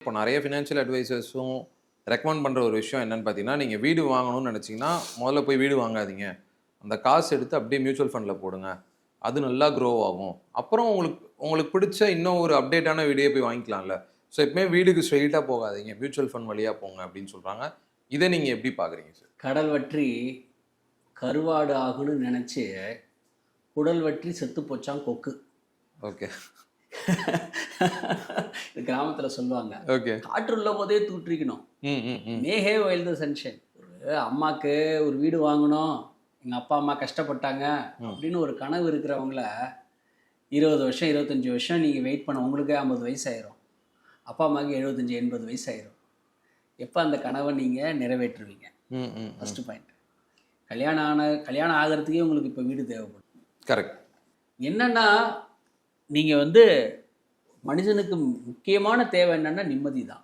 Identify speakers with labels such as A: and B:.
A: இப்போ நிறைய financial அட்வைசர்ஸும் recommend பண்ணுற ஒரு விஷயம் என்னன்னு பார்த்தீங்கன்னா நீங்கள் வீடு வாங்கணும்னு நினச்சிங்கன்னா முதல்ல போய் வீடு வாங்காதீங்க. அந்த காசு எடுத்து அப்படியே மியூச்சுவல் ஃபண்டில் போடுங்க. அது நல்லா க்ரோ ஆகும். அப்புறம் உங்களுக்கு உங்களுக்கு பிடிச்ச இன்னும் ஒரு அப்டேட்டான வீடியோ போய் வாங்கிக்கலாம்ல. ஸோ எப்பவுமே வீடுக்கு ஸ்ட்ரெயிட்டாக போகாதீங்க. மியூச்சுவல் ஃபண்ட் வழியாக போங்க அப்படின்னு சொல்கிறாங்க இதை நீங்கள் எப்படி பார்க்குறீங்க சார்
B: கடல் வற்றி கருவாடு ஆகும்னு நினச்சி குடல் வற்றி செத்து போச்சான் கொக்கு.
A: ஓகே
B: கிராமத்தில் சொல்லுவாங்க.
A: ஓகே.
B: காற்றுள்ள போதே தூற்றிக்கணும். மேகே வயல் த சன்ஷைன் ஒரு அம்மாக்கு ஒரு வீடு வாங்கணும். எங்கள் அப்பா அம்மா கஷ்டப்பட்டாங்க அப்படின்னு ஒரு கனவு இருக்கிறவங்கள இருபது வருஷம் இருபத்தஞ்சி வருஷம் நீங்கள் வெயிட் பண்ண உங்களுக்கே ஐம்பது வயசு ஆயிரும் அப்பா அம்மாவுக்கு எழுபத்தஞ்சி எண்பது வயசு ஆயிரும் எப்போ அந்த கனவை நீங்கள் நிறைவேற்றுவீங்க? ஃபஸ்ட்டு பாயிண்ட் கல்யாணம் ஆன கல்யாணம் ஆகிறதுக்கே உங்களுக்கு இப்போ வீடு தேவைப்படும்.
A: கரெக்ட்
B: என்னன்னா நீங்கள் வந்து மனிதனுக்கு முக்கியமான தேவை என்னென்னா நிம்மதி தான்